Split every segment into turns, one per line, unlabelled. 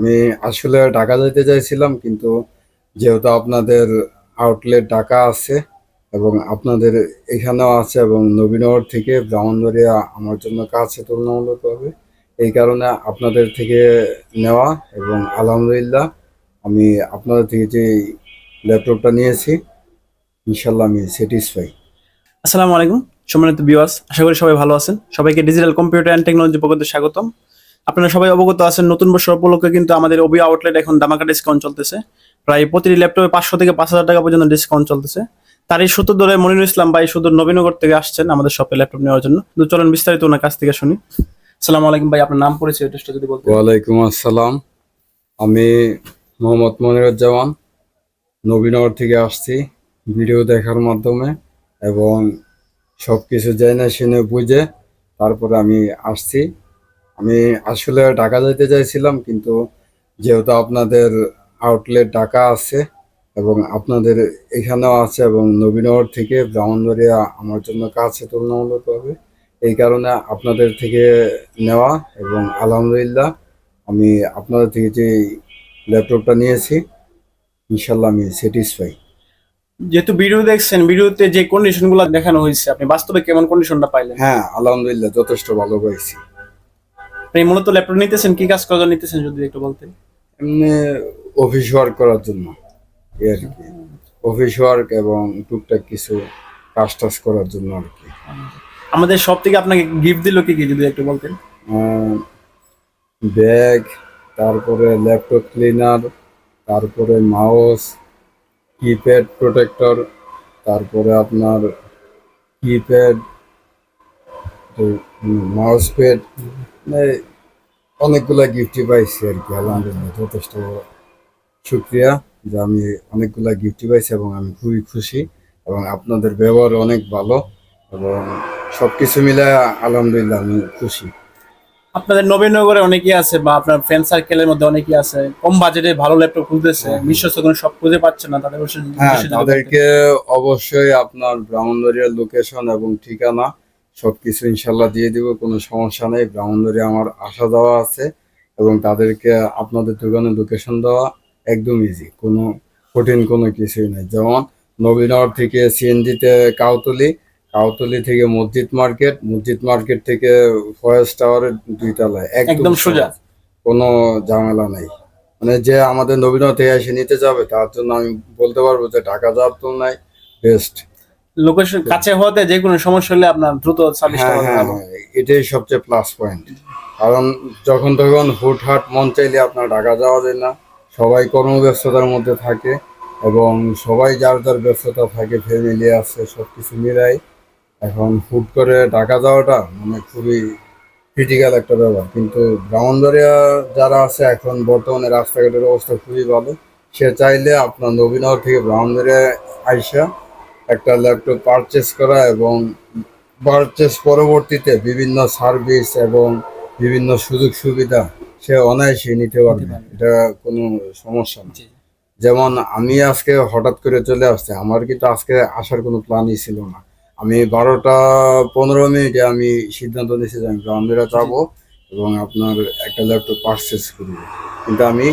আমি আসলে ঢাকা যেতে চাইছিলাম, কিন্তু যেহেতু আপনাদের আউটলেট ঢাকা আছে এবং আপনাদের এখানেও আছে এবং নবীনগর থেকে ব্রাহ্মণবাড়িয়া আমার জন্য কাছে তুলনামূলকভাবে এই কারণে আপনাদের থেকে নেওয়া এবং আলহামদুলিল্লাহ আমি আপনাদের থেকে যে ল্যাপটপটা নিয়েছি ইনশাল্লাহ আমি স্যাটিসফাই
আসসালামু আলাইকুম, সম্মানিত ভিউয়ার্স আশা করি সবাই ভালো আছেন। সবাইকে ডিজিটাল কম্পিউটার অ্যান্ড টেকনোলজি পক্ষে স্বাগতম। আপনারা সবাই অবগত আছেন, নতুন বছর উপলক্ষে কিন্তু আমাদের ওবি আউটলেট এখন দামাকা ডিসকাউন্ট চলতেছে। প্রায় প্রতিটি ল্যাপটপে পাঁচশো থেকে পাঁচ হাজার টাকা পর্যন্ত ডিসকাউন্ট চলতেছে। তারই সূত্র ধরে মনিরুল ইসলাম ভাই সুদূর নবীনগর থেকে আসছেন আমাদের শপে ল্যাপটপ নেওয়ার জন্য। তো চলেন বিস্তারিত ওনার কাছ থেকে শুনি। আসসালামু আলাইকুম ভাই, আপনার নাম, পরিচয় এটা যদি বলতেন।
ওয়ালাইকুম আসসালাম। আমি মোহাম্মদ মনিরুজ্জামান, নবীনগর থেকে আসছি ভিডিও দেখার মাধ্যমে এবং সব কিছু জেনে শুনে বুঝে তারপরে আমি আসছি। আমি আসলে ঢাকা যেতে চাইছিলাম কিন্তু যেহেতু আপনাদের আউটলেট ঢাকা আছে এবং আপনাদের এখানেও আছে এবং নবীনগর থেকে ব্রাহ্মণবাড়িয়া আমার জন্য কাছে তুলনামূলকভাবে এই কারণে আপনাদের থেকে নেওয়া এবং আলহামদুলিল্লাহ আমি আপনাদের থেকে যে ল্যাপটপটা নিয়েছি ইনশাল্লাহ আমি স্যাটিসফাই
যেহেতু ভিডিও দেখছেন ভিডিওতে যে কন্ডিশনগুলো দেখানো হয়েছে আপনি বাস্তবে কেমন কন্ডিশনটা পাইলেন?
হ্যাঁ আলহামদুলিল্লাহ যথেষ্ট ভালো পাইছি।
আপনি মূলত ল্যাপটপ নিতেছেন কি কাজ করার জন্য নিতেছেন যদি একটু বলতেন?
এমনি অফিস ওয়ার্ক করার জন্য এই আর কি। অফিস ওয়ার্ক এবং টুকটাক কিছু কাজ টাজ করার জন্য আর কি।
আমাদের সব থেকে আপনাকে গিফট দিল কি কি যদি একটু বলতেন?
ব্যাগ তারপরে ল্যাপটপ ক্লিনার তারপরে মাউস কিপ্যাড প্রোটেক্টর তারপরে আপনার কিপ্যাড মাউস প্যাড অনেকগুলা গিফটই পাইছি আর কি আলহামদুলিল্লাহ যথেষ্ট শুক্রিয়া যে আমি অনেকগুলা গিফটই পাইছি এবং আমি খুবই খুশি এবং আপনাদের ব্যবহার অনেক ভালো এবং সব কিছু মিলে আলহামদুলিল্লাহ আমি খুশি।
আপনাদের নবীনগরে অনেকেই আছে বা আপনার ফ্রেন্ড সার্কেলের মধ্যে অনেকেই আছে কম বাজেটে ভালো ল্যাপটপ খুঁজতেছে বিশ্বস্ত কোনো সব খুঁজে পাচ্ছে না তাদের অবশ্যই
হ্যাঁ তাদেরকে অবশ্যই আপনার ব্রাহ্মণবাড়িয়ার লোকেশন এবং ঠিকানা সবকিছু ইনশাল্লাহ দিয়ে দিব কোনো সমস্যা নেই। ব্রাহ্মণবাড়িয়া আমার আসা যাওয়া আছে এবং তাদেরকে আপনাদের দোকানে লোকেশন দেওয়া একদম ইজি কোনো কঠিন কোনো কিছুই নেই। যেমন নবীনগর থেকে সিএনজিতে কাউতলি কাউতলি থেকে মসজিদ মার্কেট মসজিদ মার্কেট থেকে ফয়েস্ট টাওয়ারের দুই তলায়
একদম সোজা।
কোনো ঝামেলা নেই। মানে যে আমাদের নবীনগর থেকে এসে নিতে যাবে তার জন্য আমি বলতে পারব যে ঢাকা যাওয়ার তো নাই বেস্ট
লোকেশন কাছে হওয়াতে যে কোনো সমস্যা হলে আপনার দ্রুত সার্ভিস
হ্যাঁ হ্যাঁ হ্যাঁ, এটাই সবচেয়ে প্লাস পয়েন্ট কারণ যখন তখন হুটহাট মন চাইলে আপনার ঢাকা যাওয়া যায় না। সবাই কর্মব্যস্ততার মধ্যে থাকে এবং সবাই যার যার ব্যস্ততা থাকে ফ্যামিলি আছে সব কিছু মিলাই এখন হুট করে ঢাকা যাওয়াটা মানে খুবই ক্রিটিক্যাল একটা ব্যাপার। কিন্তু ব্রাহ্মণবাড়িয়া যারা আছে এখন বর্তমানে রাস্তাঘাটের অবস্থা খুবই ভালো। সে চাইলে আপনার নবীনগর থেকে ব্রাহ্মণবাড়িয়া আইসা একটা ল্যাপটপ পারচেস করা এবং পারচেস পরবর্তীতে বিভিন্ন সার্ভিস এবং বিভিন্ন সুযোগ সুবিধা সে অনায়াসে নিতে পারবে। এটা কোনো সমস্যা না। যেমন আমি আজকে হঠাৎ করে চলে আসছে আমার কিন্তু আজকে আসার কোনো প্ল্যানই ছিল না। আমি বারোটা পনেরো মিনিটে আমি সিদ্ধান্ত নিয়েছি যে আমি যাব এবং আপনার একটা ল্যাপটপ পারচেস করব। কিন্তু আমি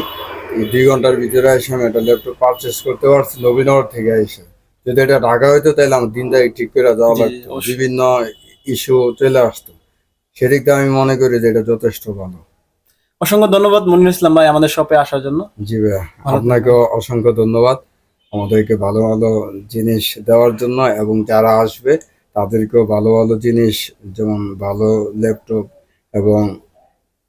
দুই ঘণ্টার ভিতরে এসে আমি একটা ল্যাপটপ পারচেস করতে পারছি নবীনগর থেকে এসে। যদি এটা ঢাকা হইতো তাহলে আমার দিন তারিখ ঠিক করে যাওয়া লাগতো। বিভিন্ন ইস্যু চলে আসতো। সেদিক দিয়ে আমি মনে করি যে এটা যথেষ্ট ভালো।
অসংখ্য ধন্যবাদ মনির ইসলাম ভাই আমাদের শপে আসার জন্য।
জি ভাইয়া
ভালো
আপনাকেও অসংখ্য ধন্যবাদ। আমাদেরকে ভালো ভালো জিনিস দেওয়ার জন্য এবং যারা আসবে তাদেরকেও ভালো ভালো জিনিস যেমন ভালো ল্যাপটপ এবং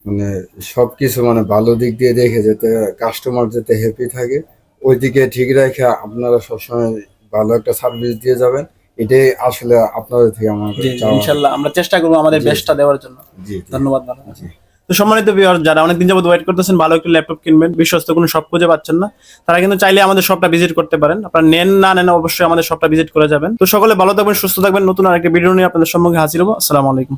মানে সব কিছু মানে ভালো দিক দিয়ে দেখে যাতে কাস্টমার যাতে হ্যাপি থাকে ওই দিকে ঠিক রেখে আপনারা সবসময় ভালো একটা সার্ভিস দিয়ে যাবেন এটাই আসলে আপনাদের থেকে আমার
ইনশাল্লাহ আমরা চেষ্টা করব আমাদের বেস্টটা দেওয়ার জন্য। ধন্যবাদ
জি।
তো সম্মানিত ভিউয়ার যারা অনেকদিন যাবত ওয়েট করতেছেন ভালো একটু ল্যাপটপ কিনবেন বিশ্বস্ত কোনো সব খুঁজে পাচ্ছেন না তারা কিন্তু চাইলে আমাদের সবটা ভিজিট করতে পারেন। আপনারা নেন না নেন অবশ্যই আমাদের সবটা ভিজিট করে যাবেন। তো সকলে ভালো থাকবেন সুস্থ থাকবেন। নতুন আরেকটা ভিডিও নিয়ে আপনাদের সম্মুখে হাজির হব। আসসালামু আলাইকুম।